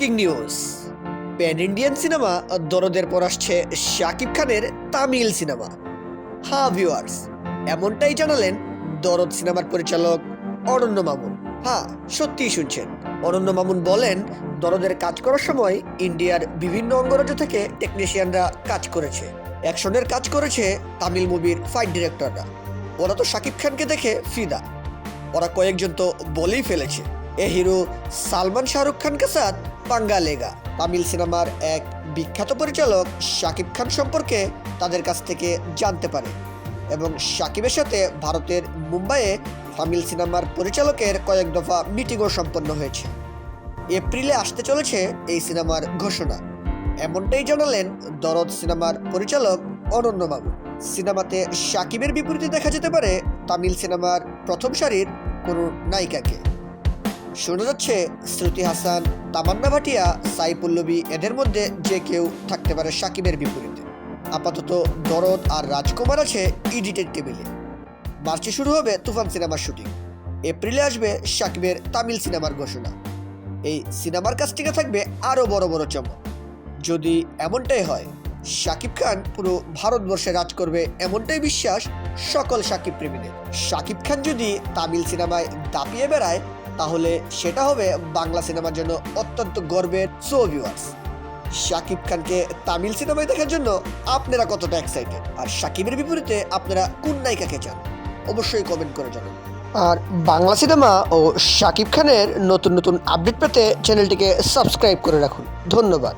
King news pan Indian cinema দরদের পর আসছে শাকিব খানের তামিল সিনেমা হা ভিউয়ার্স এমনটাই জানালেন দরদ সিনেমার পরিচালক অরণ্য মামুন। হ্যাঁ সত্যিই শুনছেন। অরণ্য মামুন বলেন, দরদের কাজ করার সময় ইন্ডিয়ার বিভিন্ন অঙ্গরাজ্য থেকে টেকনিশিয়ানরা কাজ করেছে। অ্যাকশনের কাজ করেছে তামিল মুভির ফাইট ডিরেক্টররা ওরা তো শাকিব খানকে দেখে ফিদা। ওরা কয়েকজন তো বলেই ফেলেছে। এ হিরো সালমান শাহরুখ খানকে সাথ পাঙ্গা লেগা। তামিল সিনেমার এক বিখ্যাত পরিচালক শাকিব খান সম্পর্কে তাদের কাছ থেকে জানতে পারে এবং শাকিবের সাথে ভারতের মুম্বাইয়ে তামিল সিনেমার পরিচালকের কয়েক দফা মিটিংও সম্পন্ন হয়েছে। এপ্রিলে আসতে চলেছে এই সিনেমার ঘোষণা। এমনটাই জানালেন দরদ সিনেমার পরিচালক অনন্যবাবু সিনেমাতে শাকিবের বিপরীতে দেখা যেতে পারে তামিল সিনেমার প্রথম সারির কোনো নায়িকাকে। শোনা যাচ্ছে, শ্রুতি হাসান, তামান্না ভাটিয়া সাই পল্লবী এদের মধ্যে যে কেউ থাকতে পারে সাকিবের বিপরীতে। আপাতত দরদ আর রাজকুমার আছে ইডিটেড টেবিলে মার্চে শুরু হবে তুফান সিনেমার শুটিং। এপ্রিলে আসবে সাকিবের তামিল সিনেমার ঘোষণা। এই সিনেমার থেকে থাকবে আরও বড় বড় চমক। যদি এমনটাই হয় শাকিব খান পুরো ভারতবর্ষে রাজ করবে এমনটাই বিশ্বাস সকল শাকিব প্রেমীদের। শাকিব খান যদি তামিল সিনেমায় দাপিয়ে বেড়ায় তাহলে সেটা হবে বাংলা সিনেমার জন্য অত্যন্ত গর্বের সো ভিউয়ার্স শাকিব খানকে তামিল সিনেমায় দেখার জন্য আপনারা কতটা এক্সাইটেড আর শাকিবের বিপরীতে আপনারা কোন নায়িকাকে চান? অবশ্যই কমেন্ট করে জানান। আর বাংলা সিনেমা ও শাকিব খানের নতুন নতুন আপডেট পেতে চ্যানেলটিকে সাবস্ক্রাইব করে রাখুন। ধন্যবাদ।